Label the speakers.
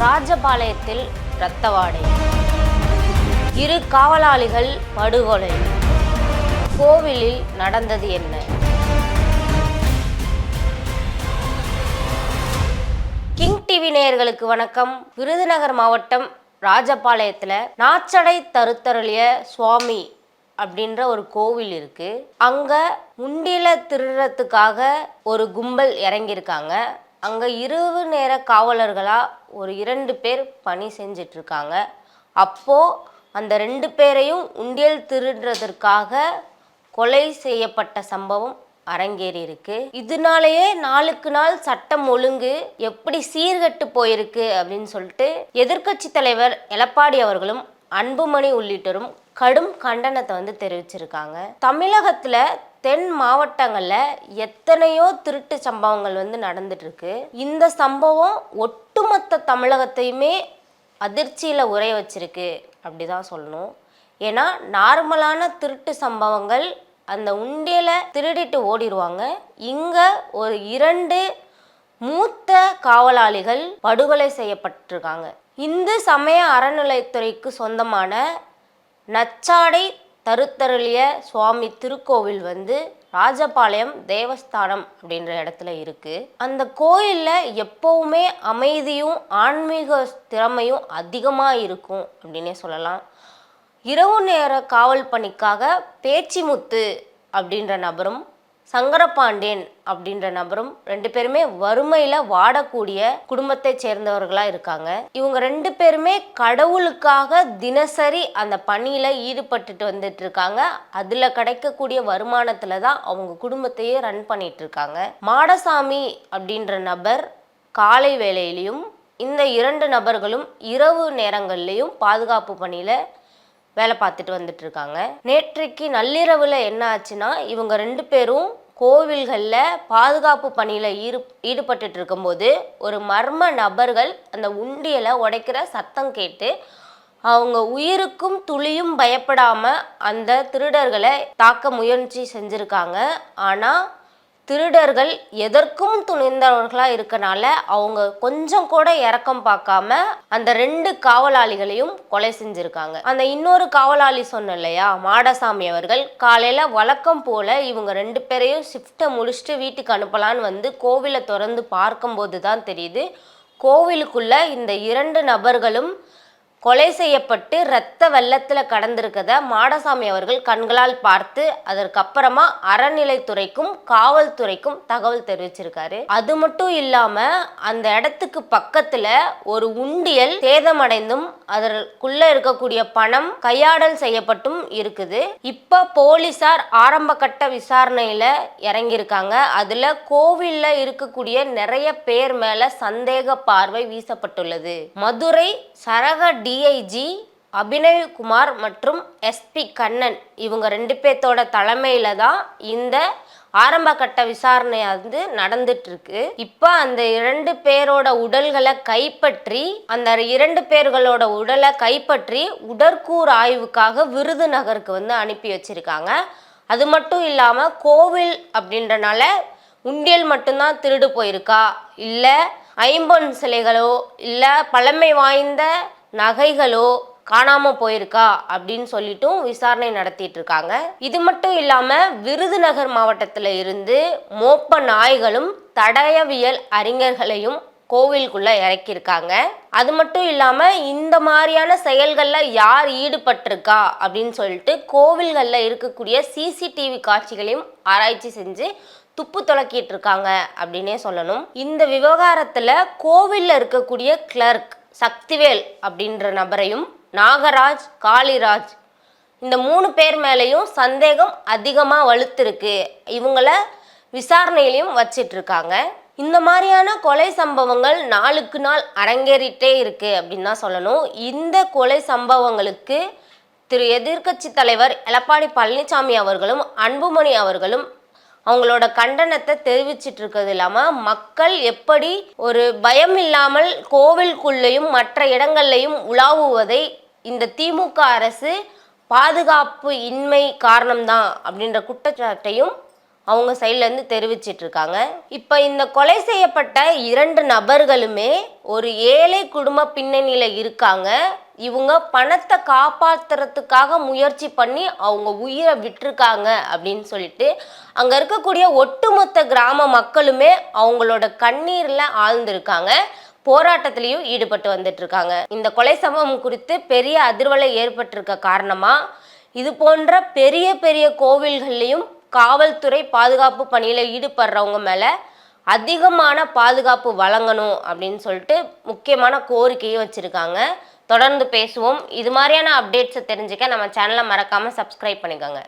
Speaker 1: ராஜபாளையத்தில் ரத்தவாடை இரு காவலாளிகள் படுகொலை. கோவிலில் நடந்தது என்ன? கிங் டிவி நேயர்களுக்கு வணக்கம். விருதுநகர் மாவட்டம் ராஜபாளையத்தில் நாச்சடை தருத்தருளிய சுவாமி அப்படின்ற ஒரு கோவில் இருக்கு. அங்க முண்டில திருடுறதுக்காக ஒரு கும்பல் இறங்கியிருக்காங்க. அங்கே இரவு நேர காவலர்களாக ஒரு இரண்டு பேர் பணி செஞ்சிட்ருக்காங்க. அப்போது அந்த ரெண்டு பேரையும் உண்டியல் திருடுறதற்காக கொலை செய்யப்பட்ட சம்பவம் அரங்கேறி இருக்கு இதனாலேயே நாளுக்கு நாள் சட்டம் ஒழுங்கு எப்படி சீர்கெட்டு போயிருக்கு அப்படின்னு சொல்லிட்டு எதிர்க்கட்சி தலைவர் எடப்பாடி அவர்களும் அன்புமணி உள்ளிட்டோரும் கடும் கண்டனத்தை வந்து தெரிவிச்சிருக்காங்க. தமிழகத்தில் தென் மாவட்டங்களில் எத்தனையோ திருட்டு சம்பவங்கள் வந்து நடந்துட்டுருக்கு. இந்த சம்பவம் ஒட்டுமொத்த தமிழகத்தையுமே அதிர்ச்சியில் உரைய வச்சிருக்கு அப்படிதான் சொல்லணும். ஏன்னா நார்மலான திருட்டு சம்பவங்கள் அந்த உண்டியலை திருடிட்டு ஓடிடுவாங்க இங்கே ஒரு இரண்டு மூத்த காவலாளிகள் படுகொலை செய்யப்பட்டிருக்காங்க. இந்து சமய அறநிலைத்துறைக்கு சொந்தமான நச்சாடை தருத்தருளிய சுவாமி திருக்கோவில் வந்து ராஜபாளையம் தேவஸ்தானம் அப்படின்ற இடத்துல இருக்குது அந்த கோயிலில் எப்போவுமே அமைதியும் ஆன்மீக திறமையும் அதிகமாக இருக்கும் அப்படின்னே சொல்லலாம். இரவு நேர காவல் பணிக்காக பேச்சிமுத்து அப்படின்ற நபரும் சங்கரபாண்டியன் அப்படின்ற நபரும் ரெண்டு பேருமே வறுமையில் வாடக்கூடிய குடும்பத்தை சேர்ந்தவர்களாக இருக்காங்க. இவங்க ரெண்டு பேருமே கடவுளுக்காக தினசரி அந்த பணியில் ஈடுபட்டுட்டு வந்துட்டு இருக்காங்க. அதில் கிடைக்கக்கூடிய வருமானத்தில் தான் அவங்க குடும்பத்தையே ரன் பண்ணிட்டு இருக்காங்க. மாடசாமி அப்படின்ற நபர் காலை வேளையிலையும் இந்த இரண்டு நபர்களும் இரவு நேரங்கள்லையும் பாதுகாப்பு பணியில் வேலை பார்த்துட்டு வந்துட்டு இருக்காங்க நேற்றைக்கு நள்ளிரவில் என்ன ஆச்சுன்னா இவங்க ரெண்டு பேரும் கோவில்களில் பாதுகாப்பு பணியில் ஈடு ஈடுபட்டு இருக்கும்போது ஒரு மர்ம நபர்கள் அந்த உண்டியலை உடைக்கிற சத்தம் கேட்டு அவங்க உயிருக்கும் துளியும் பயப்படாமல் அந்த திருடர்களை தாக்க முயற்சி செஞ்சுருக்காங்க. ஆனால் திருடர்கள் எதற்கும் துணிந்தவர்களாக இருக்கனால அவங்க கொஞ்சம் கூட இறக்கம் பார்க்காம அந்த ரெண்டு காவலாளிகளையும் கொலை செஞ்சிருக்காங்க. அந்த இன்னொரு காவலாளி சொன்ன இல்லையா மாடசாமி அவர்கள் காலையில் வழக்கம் போல இவங்க ரெண்டு பேரையும் ஷிஃப்ட்டை முடிச்சுட்டு வீட்டுக்கு அனுப்பலான்னு வந்து கோவிலை திறந்து பார்க்கும்போது தான் தெரியுது கோவிலுக்குள்ள இந்த இரண்டு நபர்களும் கொலை செய்யப்பட்டு இரத்த வெள்ளத்தில் கடந்திருக்கத மாடசாமி அவர்கள் கண்களால் பார்த்து அதற்கப்புறமா அறநிலைத்துறைக்கும் காவல்துறைக்கும் தகவல் தெரிவிச்சிருக்காரு. அது மட்டும் இல்லாம அந்த இடத்துக்கு பக்கத்துல ஒரு உண்டியல் சேதமடைந்தும் அதற்குள்ள இருக்கக்கூடிய பணம் கையாடல் செய்யப்பட்டும் இருக்குது. இப்ப போலீசார் ஆரம்ப கட்ட விசாரணையில இறங்கியிருக்காங்க. அதுல கோவில்ல இருக்கக்கூடிய நிறைய பேர் மேல சந்தேக பார்வை வீசப்பட்டுள்ளது. மதுரை சரக டிஐஜி அபினவ்குமார் மற்றும் எஸ்பி கண்ணன். இவங்க ரெண்டு பேர்த்தோட தலைமையில தான் இந்த ஆரம்ப கட்ட விசாரணை வந்து நடந்துட்டு இருக்கு இப்போ அந்த இரண்டு பேரோட உடல்களை கைப்பற்றி அந்த இரண்டு பேர்களோட உடலை கைப்பற்றி உடற்கூறு ஆய்வுக்காக விருதுநகருக்கு வந்து அனுப்பி வச்சிருக்காங்க. அது மட்டும் இல்லாமல் கோவில் அப்படின்றனால உண்டியல் மட்டும்தான் திருடு போயிருக்கா? இல்லை ஐம்பொன் சிலைகளோ இல்லை பழமை வாய்ந்த நகைகளோ காணாம போயிருக்கா அப்படின்னு சொல்லிட்டும் விசாரணை நடத்திட்டு இருக்காங்க இது மட்டும் இல்லாம விருதுநகர் மாவட்டத்துல இருந்து மோப்ப நாய்களும் தடயவியல் அறிஞர்களையும் கோவிலுக்குள்ள இறக்கியிருக்காங்க. அது மட்டும் இல்லாம இந்த மாதிரியான செயல்கள்ல யார் ஈடுபட்டிருக்கா அப்படின்னு சொல்லிட்டு கோவில்களில் இருக்கக்கூடிய சிசிடிவி காட்சிகளையும் ஆராய்ச்சி செஞ்சு துப்பு துளக்கிட்டு இருக்காங்க அப்படின்னே சொல்லணும். இந்த விவகாரத்துல கோவில்ல இருக்கக்கூடிய கிளர்க் சக்திவேல் அப்படின்ற நபரையும் நாகராஜ் காளிராஜ் இந்த மூணு பேர் மேலேயும் சந்தேகம் அதிகமாக வலுத்திருக்கு. இவங்கள விசாரணையிலையும் வச்சிட்ருக்காங்க. இந்த மாதிரியான கொலை சம்பவங்கள் நாளுக்கு நாள் அரங்கேறிட்டே இருக்கு அப்படின்னு தான் சொல்லணும். இந்த கொலை சம்பவங்களுக்கு திரு எதிர்க்கட்சி தலைவர் எடப்பாடி பழனிசாமி அவர்களும் அன்புமணி அவர்களும் அவங்களோட கண்டனத்தை தெரிவிச்சிட்டு இருக்கிறது இல்லாமல் மக்கள் எப்படி ஒரு பயம் இல்லாமல் கோவிலுக்குள்ளேயும் மற்ற இடங்கள்லையும் உலாவுவதை இந்த திமுக அரசு பாதுகாப்பு இன்மை காரணம்தான் அப்படின்ற குற்றச்சாட்டையும் அவங்க சைட்லேருந்து தெரிவிச்சிட்டு இருக்காங்க. இப்போ இந்த கொலை செய்யப்பட்ட இரண்டு நபர்களுமே ஒரு ஏழை குடும்ப பின்னணியில் இருக்காங்க. இவங்க பணத்தை காப்பாற்றுறதுக்காக முயற்சி பண்ணி அவங்க உயிரை விட்டுருக்காங்க அப்படின்னு சொல்லிட்டு அங்கே இருக்கக்கூடிய ஒட்டுமொத்த கிராம மக்களுமே அவங்களோட கண்ணீரில் ஆழ்ந்திருக்காங்க. போராட்டத்திலையும் ஈடுபட்டு வந்துட்டு இருக்காங்க இந்த கொலை சம்பவம் குறித்து பெரிய அதிர்வலை ஏற்பட்டிருக்க காரணமாக இது போன்ற பெரிய பெரிய கோவில்கள்லையும் காவல்துறை பாதுகாப்பு பணியில் ஈடுபடுறவங்க மேலே அதிகமான பாதுகாப்பு வழங்கணும் அப்படின்னு சொல்லிட்டு முக்கியமான கோரிக்கையும் வச்சுருக்காங்க. தொடர்ந்து பேசுவோம். இது மாதிரியான அப்டேட்ஸை தெரிஞ்சுக்க நம்ம சேனலை மறக்காமல் சப்ஸ்கிரைப் பண்ணிக்கோங்க.